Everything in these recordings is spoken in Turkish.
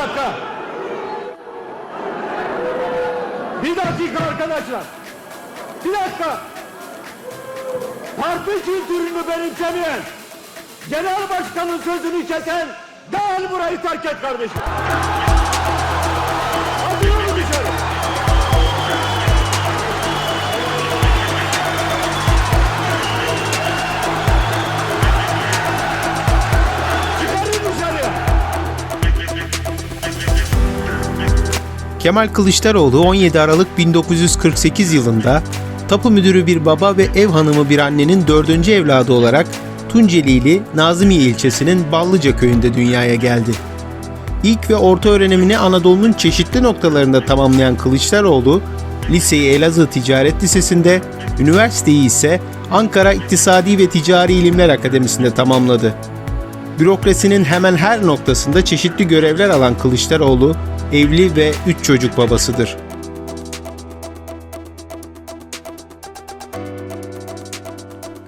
dakika. Bir dakika arkadaşlar. Bir dakika. Parti kültürünü benimsemeyen, genel başkanın sözünü kesen, derhal burayı terk et kardeşim. Kemal Kılıçdaroğlu 17 Aralık 1948 yılında tapu müdürü bir baba ve ev hanımı bir annenin dördüncü evladı olarak Tuncelili Nazımiye ilçesinin Ballıca köyünde dünyaya geldi. İlk ve orta öğrenimini Anadolu'nun çeşitli noktalarında tamamlayan Kılıçdaroğlu, liseyi Elazığ Ticaret Lisesi'nde, üniversiteyi ise Ankara İktisadi ve Ticari İlimler Akademisi'nde tamamladı. Bürokrasinin hemen her noktasında çeşitli görevler alan Kılıçdaroğlu, evli ve 3 çocuk babasıdır.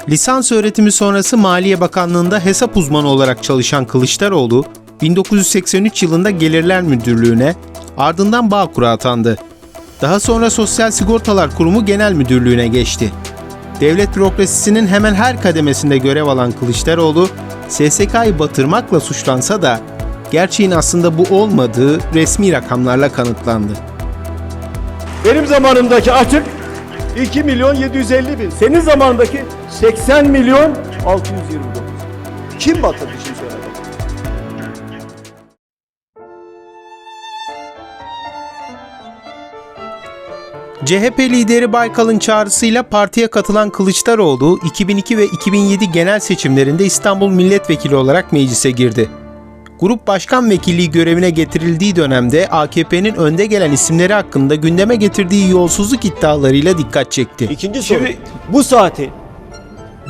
Lisans öğretimi sonrası Maliye Bakanlığı'nda hesap uzmanı olarak çalışan Kılıçdaroğlu, 1983 yılında Gelirler Müdürlüğü'ne, ardından Bağkur'a atandı. Daha sonra Sosyal Sigortalar Kurumu Genel Müdürlüğü'ne geçti. Devlet bürokrasisinin hemen her kademesinde görev alan Kılıçdaroğlu, SSK'yı batırmakla suçlansa da gerçeğin aslında bu olmadığı resmi rakamlarla kanıtlandı. Benim zamanımdaki açık 2 milyon 750 bin. Senin zamanındaki 80 milyon 629. Kim batırdı şimdi söyle. CHP lideri Baykal'ın çağrısıyla partiye katılan Kılıçdaroğlu 2002 ve 2007 genel seçimlerinde İstanbul Milletvekili olarak meclise girdi. Grup başkan vekilliği görevine getirildiği dönemde AKP'nin önde gelen isimleri hakkında gündeme getirdiği yolsuzluk iddialarıyla dikkat çekti. İkinci soru. Şimdi- bu saati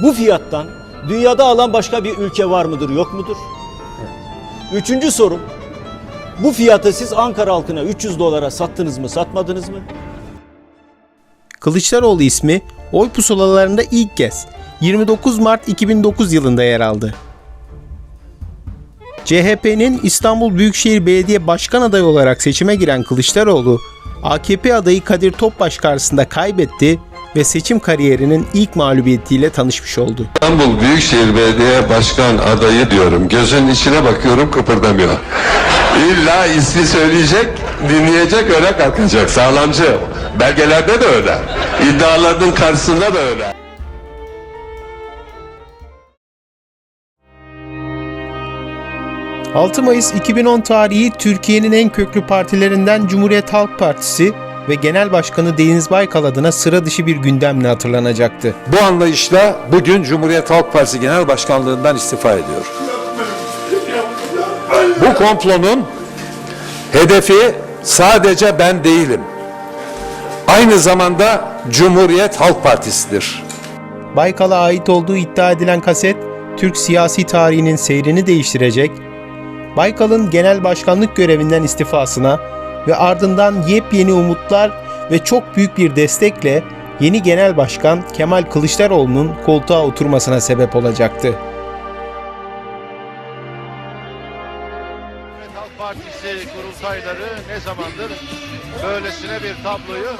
bu fiyattan dünyada alan başka bir ülke var mıdır yok mudur? Üçüncü sorum. Bu fiyatı siz Ankara halkına 300 dolara sattınız mı satmadınız mı? Kılıçdaroğlu ismi oy pusulalarında ilk kez 29 Mart 2009 yılında yer aldı. CHP'nin İstanbul Büyükşehir Belediye Başkan adayı olarak seçime giren Kılıçdaroğlu, AKP adayı Kadir Topbaş karşısında kaybetti ve seçim kariyerinin ilk mağlubiyetiyle tanışmış oldu. İstanbul Büyükşehir Belediye Başkan adayı diyorum. Gözünün içine bakıyorum kıpırdamıyor. İlla ismi söyleyecek, dinleyecek öyle kalkacak. Sağlamcı. Belgelerde de öyle. İddialarının karşısında da öyle. – 6 Mayıs 2010 tarihi Türkiye'nin en köklü partilerinden Cumhuriyet Halk Partisi ve Genel Başkanı Deniz Baykal adına sıra dışı bir gündemle hatırlanacaktı. Bu anlayışla bugün Cumhuriyet Halk Partisi Genel Başkanlığından istifa ediyor. Bu komplonun hedefi sadece ben değilim. Aynı zamanda Cumhuriyet Halk Partisi'dir. Baykal'a ait olduğu iddia edilen kaset, Türk siyasi tarihinin seyrini değiştirecek, Baykal'ın genel başkanlık görevinden istifasına ve ardından yepyeni umutlar ve çok büyük bir destekle yeni genel başkan Kemal Kılıçdaroğlu'nun koltuğa oturmasına sebep olacaktı. Halk Partisi kurultayları ne zamandır böylesine bir tabloyu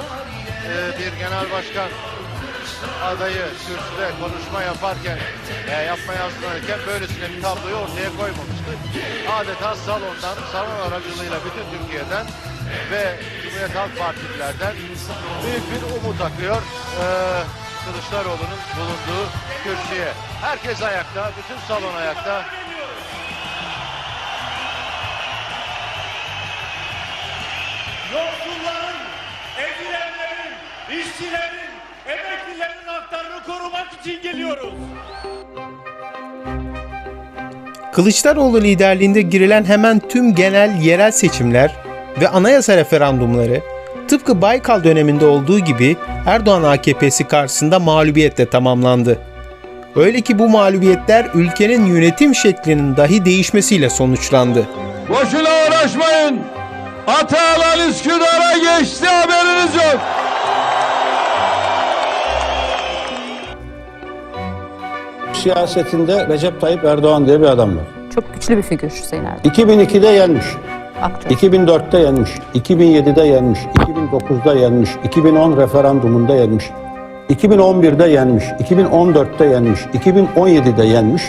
e, bir genel başkan adayı kürsüde konuşma yaparken e, yapmaya hazırlanırken böylesine bir tabloyu ortaya koymamıştı. Adeta salondan, salon aracılığıyla bütün Türkiye'den ve Cumhuriyet Halk Partililerden büyük bir umut akıyor. E, Kılıçdaroğlu'nun bulunduğu kürsüye. Herkes ayakta, bütün salon ayakta. yoksulların, ezilenlerin, işçilerin, emeklilerin haklarını korumak için geliyoruz. Kılıçdaroğlu liderliğinde girilen hemen tüm genel yerel seçimler ve anayasa referandumları tıpkı Baykal döneminde olduğu gibi Erdoğan AKP'si karşısında mağlubiyetle tamamlandı. Öyle ki bu mağlubiyetler ülkenin yönetim şeklinin dahi değişmesiyle sonuçlandı. Boşuna uğraşmayın. Atalan Üsküdar'a geçti haberiniz yok. Siyasetinde Recep Tayyip Erdoğan diye bir adam var. Çok güçlü bir figür Hüseyin Erdoğan. 2002'de yenmiş. Aktürk. 2004'te yenmiş, 2007'de yenmiş, 2009'da yenmiş, 2010 referandumunda yenmiş, 2011'de yenmiş, 2014'te yenmiş, 2017'de yenmiş,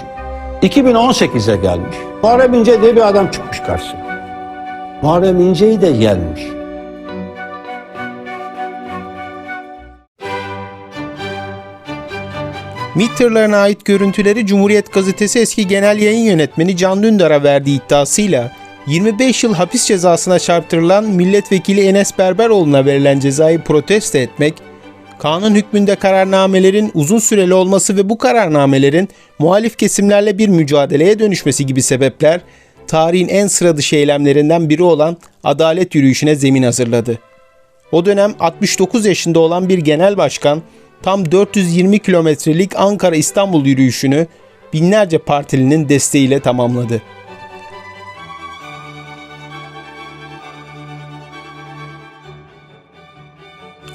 2018'e gelmiş. Muharrem İnce diye bir adam çıkmış karşısına. Muharrem İnce'yi de yenmiş. MİT ait görüntüleri Cumhuriyet Gazetesi eski genel yayın yönetmeni Can Dündar'a verdiği iddiasıyla 25 yıl hapis cezasına çarptırılan milletvekili Enes Berberoğlu'na verilen cezayı protesto etmek, kanun hükmünde kararnamelerin uzun süreli olması ve bu kararnamelerin muhalif kesimlerle bir mücadeleye dönüşmesi gibi sebepler, tarihin en sıra dışı eylemlerinden biri olan adalet yürüyüşüne zemin hazırladı. O dönem 69 yaşında olan bir genel başkan tam 420 kilometrelik Ankara-İstanbul yürüyüşünü binlerce partilinin desteğiyle tamamladı.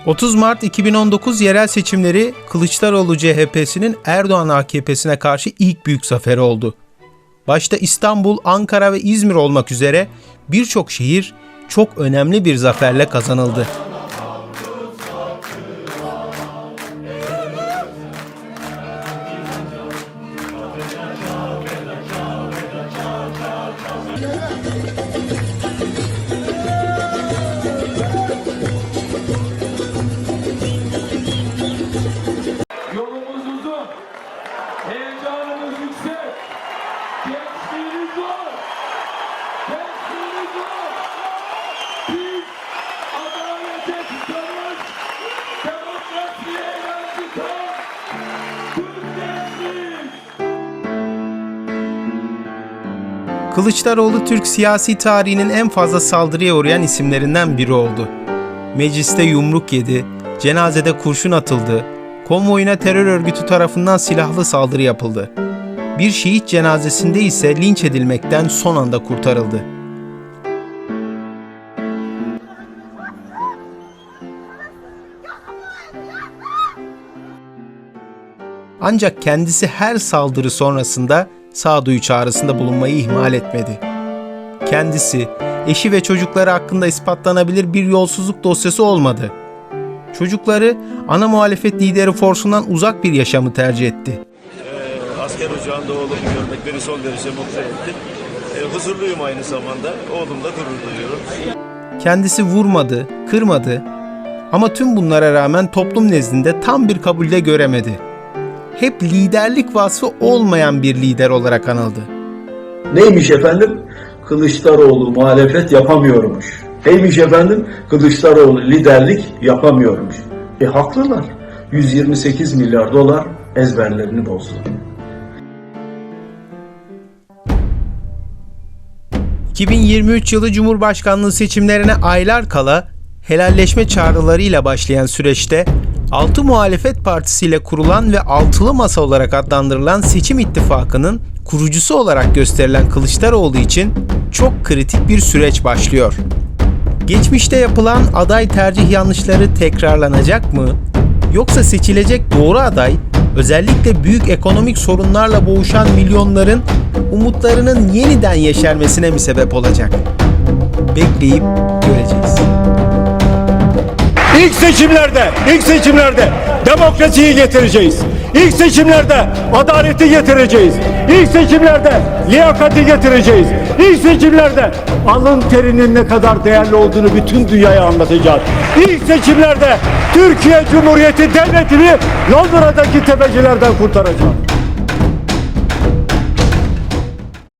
...30 Mart 2019 yerel seçimleri Kılıçdaroğlu CHP'sinin Erdoğan AKP'sine karşı ilk büyük zaferi oldu. Başta İstanbul, Ankara ve İzmir olmak üzere birçok şehir çok önemli bir zaferle kazanıldı. Kılıçdaroğlu Türk siyasi tarihinin en fazla saldırıya uğrayan isimlerinden biri oldu. Mecliste yumruk yedi, cenazede kurşun atıldı, konvoyuna terör örgütü tarafından silahlı saldırı yapıldı. Bir şehit cenazesinde ise linç edilmekten son anda kurtarıldı. Ancak kendisi her saldırı sonrasında sağduyu çağrısında bulunmayı ihmal etmedi. Kendisi, eşi ve çocukları hakkında ispatlanabilir bir yolsuzluk dosyası olmadı. Çocukları ana muhalefet lideri Forsun'dan uzak bir yaşamı tercih etti. asker ocağında oğlumu görmek beni son derece mutlu etti. E, huzurluyum aynı zamanda. Oğlumla gurur duyuyorum. Kendisi vurmadı, kırmadı ama tüm bunlara rağmen toplum nezdinde tam bir kabulde göremedi. Hep liderlik vasfı olmayan bir lider olarak anıldı. Neymiş efendim? Kılıçdaroğlu muhalefet yapamıyormuş. Neymiş efendim? Kılıçdaroğlu liderlik yapamıyormuş. E haklılar. 128 milyar dolar ezberlerini bozdu. ...2023 yılı Cumhurbaşkanlığı seçimlerine aylar kala... ...helalleşme çağrılarıyla başlayan süreçte... ...altı muhalefet partisiyle kurulan ve altılı masa olarak adlandırılan seçim ittifakının... ...kurucusu olarak gösterilen Kılıçdaroğlu için... ...çok kritik bir süreç başlıyor. Geçmişte yapılan aday tercih yanlışları tekrarlanacak mı? Yoksa seçilecek doğru aday özellikle büyük ekonomik sorunlarla boğuşan milyonların umutlarının yeniden yeşermesine mi sebep olacak? Bekleyip göreceğiz. İlk seçimlerde, ilk seçimlerde demokrasiyi getireceğiz. İlk seçimlerde adaleti getireceğiz. İlk seçimlerde liyakati getireceğiz. İlk seçimlerde alın terinin ne kadar değerli olduğunu bütün dünyaya anlatacağız. İlk seçimlerde Türkiye Cumhuriyeti Devleti'ni Londra'daki tepecilerden kurtaracağız.